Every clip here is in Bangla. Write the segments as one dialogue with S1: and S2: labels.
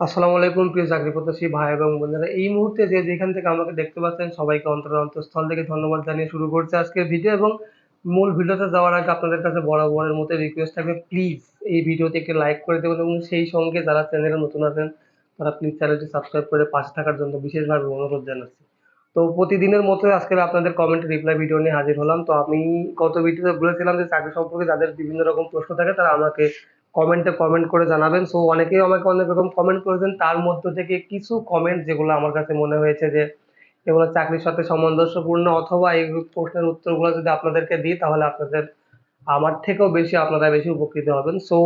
S1: আসসালামু আলাইকুম, প্রিয় চাকরি প্রত্যাশী ভাই এবং বোনেরা। এই মুহূর্তে যে যেখান থেকে আমাকে দেখতে পাচ্ছেন, সবাইকে অন্তর অন্তঃস্থল থেকে ধন্যবাদ জানিয়ে শুরু করছে আজকের ভিডিও এবং মূল ভিডিওতে যাওয়ার আগে আপনাদের কাছে বরাবরের মতো রিকোয়েস্ট থাকবে প্লিজ এই ভিডিওতে একটি লাইক করে দেবেন এবং সেই সঙ্গে যারা চ্যানেলে নতুন আছেন, তারা প্লিজ চ্যানেলটি সাবস্ক্রাইব করে পাশে থাকার জন্য বিশেষভাবে অনুরোধ জানাচ্ছি। তো প্রতিদিনের মতো আজকে আপনাদের কমেন্ট রিপ্লাই ভিডিও নিয়ে হাজির হলাম। তো আমি গত ভিডিওতে বলেছিলাম যে চাকরি সম্পর্কে যাদের বিভিন্ন রকম প্রশ্ন থাকে, তারা আমাকে কমেন্টে কমেন্ট করে জানাবেন। সো অনেকেই আমাকে অনেক রকম কমেন্ট করেছেন। তার মধ্য থেকে কিছু কমেন্ট যেগুলো আমার কাছে মনে হয়েছে যে, এগুলো চাকরির সাথে সামঞ্জস্যপূর্ণ অথবা এই প্রশ্নের উত্তরগুলো যদি আপনাদেরকে দিই, তাহলে আপনাদের আমার থেকেও বেশি আপনারা বেশি উপকৃত হবেন। সো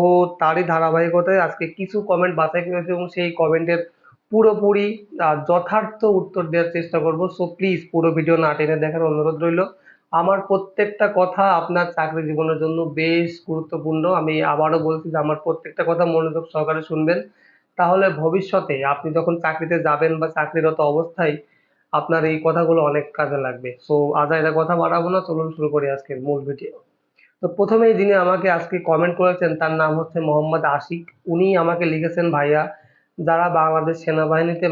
S1: তারই ধারাবাহিকতায় আজকে কিছু কমেন্ট বাছাই করেছে এবং সেই কমেন্টের পুরোপুরি যথার্থ উত্তর দেওয়ার চেষ্টা করব। সো প্লিজ পুরো ভিডিও না টেনে দেখার অনুরোধ রইল। আমার প্রত্যেকটা কথা আপনার চাকরি জীবনের জন্য বেশ গুরুত্বপূর্ণ। আমি আবারও বলছি যে আমার প্রত্যেকটা কথা মনোযোগ সহকারে শুনবেন। তাহলে ভবিষ্যতে আপনি যখন চাকরিতে যাবেন বা চাকরিরত অবস্থায় আপনার এই কথাগুলো অনেক কাজে লাগবে। সো আজ এটা কথা বাড়াবো না, চলুন শুরু করি আজকের মূল ভিডিও। তো প্রথমেই যিনি আমাকে আজকে কমেন্ট করেছেন, তার নাম হচ্ছে মোহাম্মদ আশিক। উনি আমাকে লিখেছেন, ভাইয়া, যারা বাংলাদেশ সেনাবাহিনীতে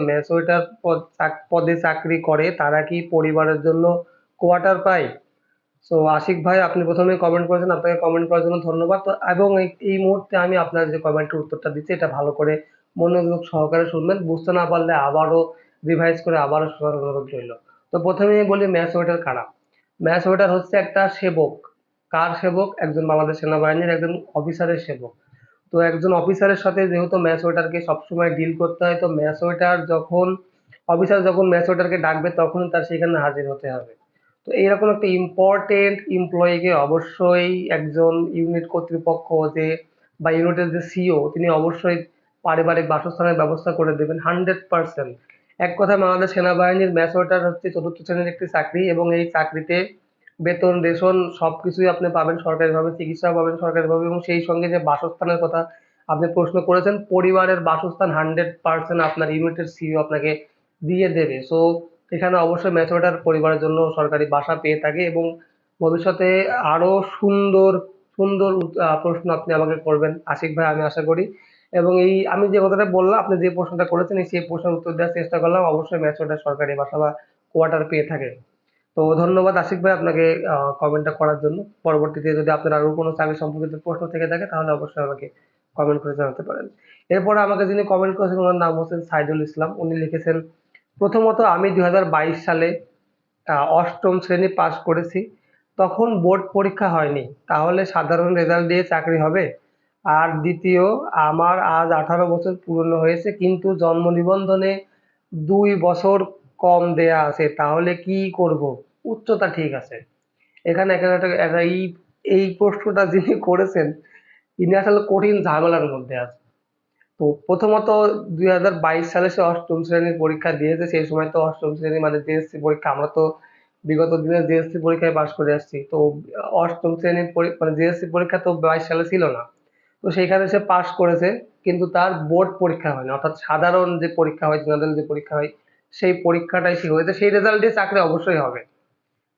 S1: চাক- পদে চাকরি করে, তারা কি পরিবারের জন্য কোয়ার্টার পায়? সো আশিক ভাই, আপনি প্রথমে কমেন্ট করেছেন, আপনাকে কমেন্ট করার জন্য ধন্যবাদ। এবং এই মুহূর্তে আমি আপনার যে কমেন্টের উত্তরটা দিচ্ছি, এটা ভালো করে মনোযোগ সহকারে শুনবেন। বুঝতে না পারলে আবারও রিভাইজ করে আবারও শোনার অনুরোধ রইল তো প্রথমেই বলি ম্যাচ ওয়েটার কারা? ম্যাচ ওয়েটার হচ্ছে একটা সেবক। কার সেবক? একজন বাংলাদেশ সেনাবাহিনীর একজন অফিসারের সেবক। তো, একজন অফিসারের সাথে যেহেতু ম্যাচ ওয়েটারকে সবসময় ডিল করতে হয়, তো ম্যাচ ওয়েটার যখন, অফিসার যখন ম্যাচ ওয়েটারকে ডাকবে তখন তার সেখানে হাজির হতে হবে। তো এইরকম একটা ইম্পর্টেন্ট এমপ্লয়িকে অবশ্যই একজন ইউনিট কর্তৃপক্ষ যে বা ইউনিটের যে সিও তিনি অবশ্যই পারিবারিক বাসস্থানের ব্যবস্থা করে দেবেন হান্ড্রেড পার্সেন্ট এক কথায় বাংলাদেশ সেনাবাহিনীর ম্যাচ হচ্ছে চতুর্থ শ্রেণির একটি চাকরি এবং এই চাকরিতে বেতন, রেশন সব কিছুই আপনি পাবেন সরকারিভাবে চিকিৎসা পাবেন সরকারিভাবে এবং সেই সঙ্গে যে বাসস্থানের কথা আপনি প্রশ্ন করেছেন, পরিবারের বাসস্থান হান্ড্রেড পার্সেন্ট আপনার ইউনিটের সিও আপনাকে দিয়ে দেবে। সো এখানে অবশ্যই ম্যাথওয়েটার পরিবারের জন্য সরকারি বাসা পেয়ে থাকে এবং ভবিষ্যতে আরও সুন্দর সুন্দর প্রশ্ন আপনি আমাকে করবেন। আশিক ভাই, আমি আশা করি। এবং এই, আমি যে কথাটা বললাম, আপনি যে প্রশ্নটা করেছেন সেই প্রশ্নের উত্তর দেওয়ার চেষ্টা করলাম। অবশ্যই ম্যাথওয়েটার সরকারি বাসা বা কোয়ার্টার পেয়ে থাকে। তো ধন্যবাদ আশিক ভাই আপনাকে কমেন্টটা করার জন্য। পরবর্তীতে যদি আপনার আরও কোনো চাকরি সম্পর্কিত প্রশ্ন থেকে থাকে, তাহলে অবশ্যই আমাকে কমেন্ট করে জানাতে পারেন। এরপরে আমাকে যিনি কমেন্ট করেছেন, ওনার নাম হচ্ছেন সাইদুল ইসলাম। উনি লিখেছেন প্রথমত আমি দু হাজার বাইশ সালে অষ্টম শ্রেণি পাস করেছি। তখন বোর্ড পরীক্ষা হয়নি। তাহলে সাধারণ রেজাল্ট দিয়ে চাকরি হবে। আর দ্বিতীয়, আমার আজ আঠারো বছর পূর্ণ হয়েছে, কিন্তু জন্ম নিবন্ধনে দুই বছর কম দেয়া আছে। তাহলে কি করব? উচ্চতা ঠিক আছে। এখানে একটা এই এই প্রশ্নটা যিনি করেছেন তিনি আসলে কঠিন ঝামেলার মধ্যে আছে তো প্রথমত দুই হাজার বাইশ সালে সে অষ্টম শ্রেণির পরীক্ষা দিয়েছে, সেই সময় তো অষ্টম শ্রেণি মানে জেএসসি পরীক্ষা, আমরা তো বিগত দিনে জিএসসি পরীক্ষায় পাশ করে আসছি। তো অষ্টম শ্রেণির মানে জেএসসি পরীক্ষা তো বাইশ সালে ছিল না। তো সেইখানে সে পাশ করেছে, কিন্তু তার বোর্ড পরীক্ষা হয়নি, অর্থাৎ সাধারণ যে পরীক্ষা হয়, জেনারেল যে পরীক্ষা হয়, সেই পরীক্ষাটাই সে হয়েছে। সেই রেজাল্ট দিয়ে চাকরি অবশ্যই হবে।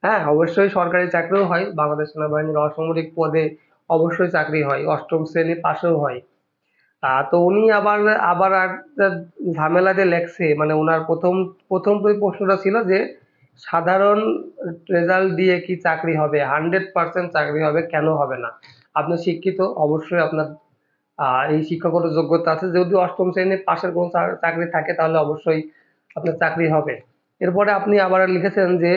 S1: হ্যাঁ অবশ্যই সরকারি চাকরিও হয়, বাংলাদেশ সেনাবাহিনীর অসামরিক পদে অবশ্যই চাকরি হয়, অষ্টম শ্রেণি পাশেও হয়। তো উনি আবার আবার একটা ঝামেলা দিয়ে লেখছে মানে ওনার প্রথম প্রথম প্রশ্নটা ছিল যে সাধারণ রেজাল্ট দিয়ে কি চাকরি হবে, হান্ড্রেড পার্সেন্ট চাকরি হবে কেন হবে না? আপনি শিক্ষিত, অবশ্যই আপনার এই শিক্ষাগত যোগ্যতা আছে। যদি অষ্টম শ্রেণির পাশের কোনো চাকরি থাকে তাহলে অবশ্যই আপনার চাকরি হবে। এরপরে আপনি আবার লিখেছেন যে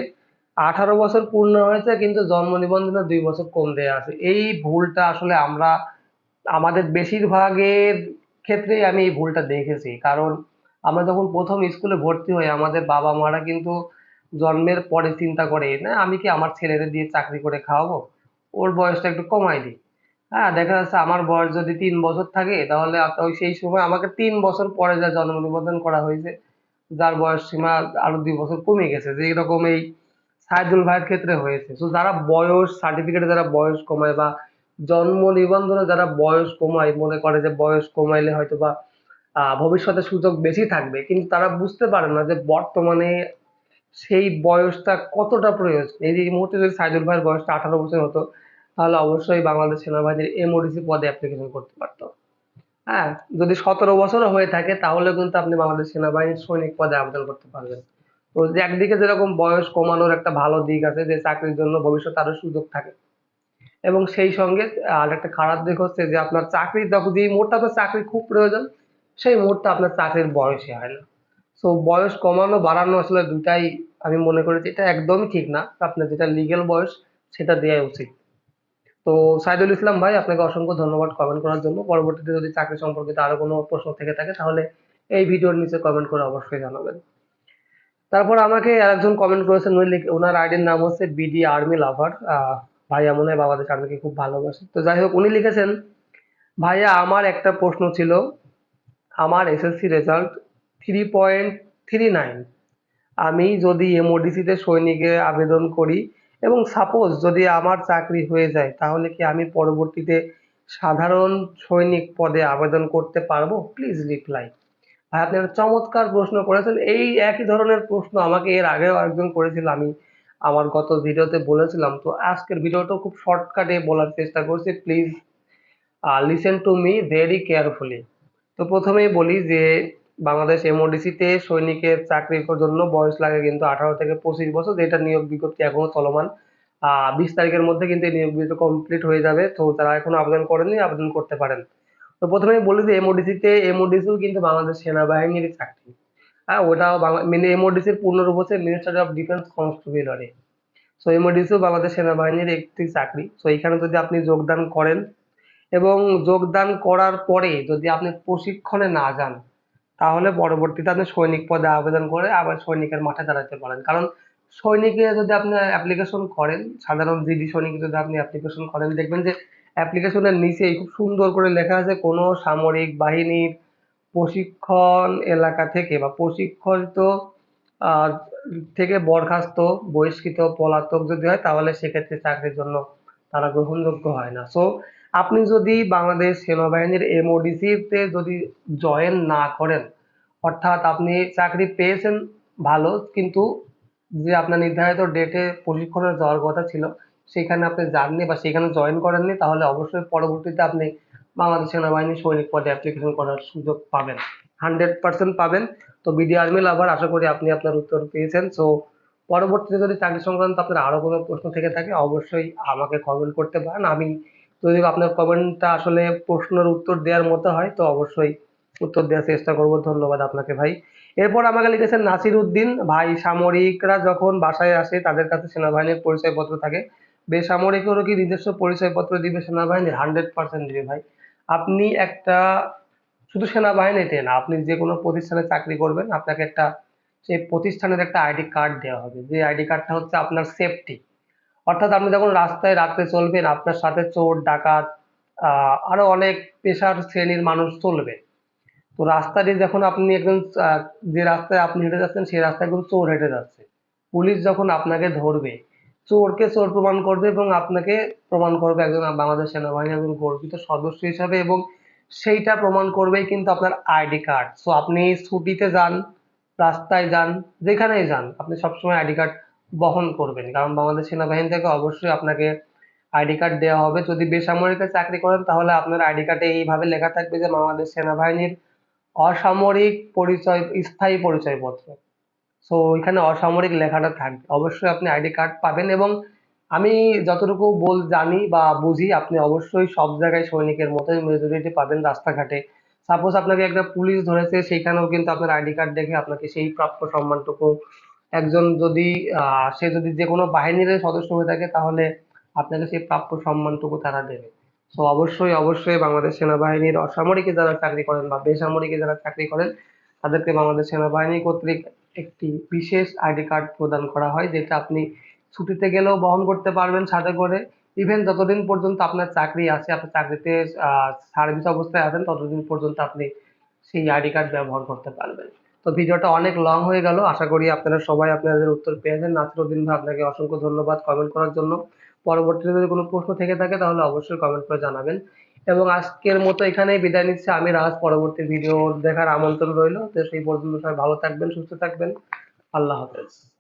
S1: আঠারো বছর পূর্ণ হয়েছে, কিন্তু জন্ম নিবন্ধনে দুই বছর কম দেয়া আছে। এই ভুলটা আসলে আমরা আমাদের বেশিরভাগের ক্ষেত্রেই আমি এই ভুলটা দেখেছি। কারণ আমরা যখন প্রথম স্কুলে ভর্তি হই, আমাদের বাবা মারা কিন্তু জন্মের পরে চিন্তা করে, না, আমি কি আমার ছেলেদের দিয়ে চাকরি করে খাওয়াবো? ওর বয়সটা একটু কমাই দিই। হ্যাঁ দেখা যাচ্ছে আমার বয়স যদি তিন বছর থাকে, তাহলে ওই সেই সময় আমাকে তিন বছর পরে যা জন্ম নিবন্ধন করা হয়েছে, যার বয়স সীমা আরও দুই বছর কমে গেছে। যে এরকম এই সাইদুল ভাইয়ের ক্ষেত্রে হয়েছে। তো যারা বয়স সার্টিফিকেটে যারা বয়স কমায় বা জন্ম নিবন্ধনে যারা বয়স কমায়, মনে করে যে বয়স কমাইলে হয়তো বা ভবিষ্যতে সুযোগ বেশি থাকবে, কিন্তু তারা বুঝতে পারে না যে বর্তমানে সেই বয়সটা কতটা প্রয়োজন। এই যে এই মুহূর্তে যদি সাইদুল ভাইয়ের বয়সটা আঠারো বছর হতো, তাহলে অবশ্যই বাংলাদেশ সেনাবাহিনীর এমওডিসি পদে অ্যাপ্লিকেশন করতে পারতো। হ্যাঁ যদি সতেরো বছরও হয়ে থাকে, তাহলে কিন্তু আপনি বাংলাদেশ সেনাবাহিনীর সৈনিক পদে আবেদন করতে পারবেন। তো একদিকে যেরকম বয়স কমানোর একটা ভালো দিক আছে, যে চাকরির জন্য ভবিষ্যতে আরও সুযোগ থাকে এবং সেই সঙ্গে, আর একটা খারাপ দিক হচ্ছে যে আপনার চাকরি যখন যেই মুহূর্তে আপনার চাকরি খুব প্রয়োজন, সেই মুহূর্তে আপনার চাকরির বয়সই হয় না। তো বয়স কমানো, বাড়ানো আসলে দুটাই আমি মনে করি যে এটা একদমই ঠিক না। আপনার যেটা লিগেল বয়স, সেটা দেওয়া উচিত। তো, সাইদুল ইসলাম ভাই, আপনাকে অসংখ্য ধন্যবাদ কমেন্ট করার জন্য। পরবর্তীতে যদি চাকরি সম্পর্কিত আরও কোনো প্রশ্ন থেকে থাকে, তাহলে এই ভিডিওর নিচে কমেন্ট করে অবশ্যই জানাবেন। তারপর আমাকে আরেকজন কমেন্ট করেছেন ওনার আইডির নাম হচ্ছে বিডি আর্মি লাভার ভাইয়া মনে হয় বাংলাদেশ আর্মিকে খুব ভালোবাসে। তো যাই হোক, উনি লিখেছেন, ভাইয়া, আমার একটা প্রশ্ন ছিল। আমার SSC result three point three nine আমি যদি এমওডিসিতে সৈনিকে আবেদন করি এবং সাপোজ যদি আমার চাকরি হয়ে যায়, তাহলে কি আমি পরবর্তীতে সাধারণ সৈনিক পদে আবেদন করতে পারব? প্লিজ রিপ্লাই ভাই আপনি একটা চমৎকার প্রশ্ন করেছেন। এই একই ধরনের প্রশ্ন আমাকে এর আগেও একজন করেছিল, আমি আমার গত ভিডিওতে বলেছিলাম, তো আজকের ভিডিওটা খুব শর্টকাটে বলার চেষ্টা করছি। Please listen to me very carefully তো প্রথমেই বলি যে, বাংলাদেশ এমওডিসিতে সৈনিকের চাকরির জন্য বয়স লাগে কিন্তু আঠারো থেকে পঁচিশ বছর, যেটা নিয়োগ বিজ্ঞপ্তি এখনও চলমান। বিশ তারিখের মধ্যে কিন্তু এই নিয়োগ বিজ্ঞপ্তি কমপ্লিট হয়ে যাবে, তো যারা এখনও আবেদন করেননি, আবেদন করতে পারেন। তো প্রথমেই বলি যে এমওডিসিতে এমওডিসিও কিন্তু বাংলাদেশ সেনাবাহিনীর চাকরি। হ্যাঁ ওটাও বাংলা মানে এমওডিসির পূর্ণরূপ হচ্ছে minister of defence constabulary so এমওডিসিও Bangladesh সেনাবাহিনীর একটি চাকরি। সো এখানে যদি আপনি যোগদান করেন এবং যোগদান করার পরে যদি আপনি প্রশিক্ষণে না যান, তাহলে পরবর্তীতে আপনি সৈনিক পদে আবেদন করে আবার সৈনিকের মাঠে দাঁড়াতে পারেন। কারণ সৈনিকে যদি আপনি অ্যাপ্লিকেশন করেন, সাধারণ জিডি সৈনিকে যদি আপনি অ্যাপ্লিকেশন করেন, দেখবেন যে অ্যাপ্লিকেশনের নিচেই খুব সুন্দর করে লেখা আছে, কোনো সামরিক বাহিনীর প্রশিক্ষণ এলাকা থেকে বা প্রশিক্ষিত থেকে বরখাস্ত, বহিষ্কৃত, পলাতক যদি হয়, তাহলে সেক্ষেত্রে চাকরির জন্য তারা গ্রহণযোগ্য হয় না। সো আপনি যদি বাংলাদেশ সেনাবাহিনীর এমওডিসি তে যদি জয়েন না করেন, অর্থাৎ আপনি চাকরি পেয়েছেন ভালো, কিন্তু যে আপনার নির্ধারিত ডেটে প্রশিক্ষণের যাওয়ার কথা ছিল, সেখানে আপনি যাননি বা সেখানে জয়েন করেননি, তাহলে অবশ্যই পরবর্তীতে আপনি বাংলাদেশ সেনাবাহিনীর সৈনিক পদে অ্যাপ্লিকেশন করার সুযোগ পাবেন। হান্ড্রেড পার্সেন্ট পাবেন। তো বিডি আর্মি লাভার আশা করি আপনি আপনার উত্তর পেয়েছেন। সো পরবর্তীতে যদি চাকরি সংক্রান্ত আপনার আরও কোনো প্রশ্ন থেকে থাকে, অবশ্যই আমাকে কমেন্ট করতে পারেন। আমি যদি আপনার কমেন্টটা আসলে প্রশ্নের উত্তর দেওয়ার মতো হয়, তো অবশ্যই উত্তর দেওয়ার চেষ্টা করব। ধন্যবাদ আপনাকে ভাই। এরপর আমাকে লিখেছেন নাসির উদ্দিন, ভাই, সামরিকরা যখন বাসায় আসে, তাদের কাছে সেনাবাহিনীর পরিচয়পত্র থাকে। বেসামরিকেরও কি নিজস্ব পরিচয়পত্র দিবে সেনাবাহিনী? হান্ড্রেড পার্সেন্ট দিবে ভাই। আপনি একটা, শুধু সেনাবাহিনীতে না, আপনি যে কোনো প্রতিষ্ঠানে চাকরি করবেন, আপনাকে একটা, সেই প্রতিষ্ঠানের একটা আইডি কার্ড দেওয়া হবে। যে আইডি কার্ডটা হচ্ছে আপনার সেফটি। অর্থাৎ আপনি যখন রাস্তায় রাত্রে চলবেন, আপনার সাথে চোর, ডাকাত আরও অনেক পেশার শ্রেণির মানুষ চলবে। তো রাস্তা দিয়ে যখন আপনি একজন যে রাস্তায় আপনি হেঁটে যাচ্ছেন, সেই রাস্তায় একজন চোর হেঁটে যাচ্ছে। পুলিশ যখন আপনাকে ধরবে চোরকে চোর প্রমাণ করবে এবং আপনাকে প্রমাণ করবে একজন বাংলাদেশ সেনাবাহিনীর একজন গর্বিত সদস্য হিসাবে এবং সেইটা প্রমাণ করবেই কিন্তু আপনার আইডি কার্ড। সো আপনি ছুটিতে যান, রাস্তায় যান, যেখানেই যান, আপনি সবসময় আইডি কার্ড বহন করবেন। কারণ বাংলাদেশ সেনাবাহিনী থেকে অবশ্যই আপনাকে আইডি কার্ড দেওয়া হবে। যদি বেসামরিকে চাকরি করেন, তাহলে আপনার আইডি কার্ডে এইভাবে লেখা থাকবে যে বাংলাদেশ সেনাবাহিনীর অসামরিক পরিচয়, স্থায়ী পরিচয়পত্র। সো এখানে অসামরিক লেখাটা থাকবে অবশ্যই আপনি আইডি কার্ড পাবেন এবং আমি যতটুকু বল, জানি বা বুঝি, আপনি অবশ্যই সব জায়গায় সৈনিকের মতোই মেজরিটি পাবেন রাস্তাঘাটে। সাপোজ আপনাকে একটা পুলিশ ধরেছে, সেইখানেও কিন্তু আপনার আইডি কার্ড দেখে আপনাকে সেই প্রাপ্য সম্মানটুকু একজন যদি সে যদি যে কোনো বাহিনীর সদস্য হয়ে থাকে, তাহলে আপনাকে সেই প্রাপ্য সম্মানটুকু তারা দেবে। তো অবশ্যই অবশ্যই বাংলাদেশ সেনাবাহিনীর অসামরিকে যারা চাকরি করেন বা বেসামরিকে যারা চাকরি করেন, তাদেরকে বাংলাদেশ সেনাবাহিনী কর্তৃক একটি বিশেষ আইডি কার্ড প্রদান করা হয়, যেটা আপনি ছুটিতে গেলেও বহন করতে পারবেন সাথে করে। ইভেন যতদিন পর্যন্ত আপনার চাকরি আছে, আপনি চাকরিতে সার্ভিস অবস্থায় আছেন, ততদিন পর্যন্ত আপনি সেই আইডি কার্ড ব্যবহার করতে পারবেন। তো ভিডিওটা অনেক লং হয়ে গেল। আশা করি আপনারা সবাই আপনাদের উত্তর পেয়েছেন। নাসিরুদ্দিন ভাই, আপনাকে অসংখ্য ধন্যবাদ কমেন্ট করার জন্য। পরবর্তীতে যদি কোনো প্রশ্ন থেকে থাকে, তাহলে অবশ্যই কমেন্ট করে জানাবেন। এবং আজকের মতো এখানেই বিদায় নিচ্ছে। আমি রাজ, পরবর্তী ভিডিও দেখার আমন্ত্রণ রইল। তো সেই পর্যন্ত সবাই ভালো থাকবেন, সুস্থ থাকবেন। আল্লাহ হাফেজ।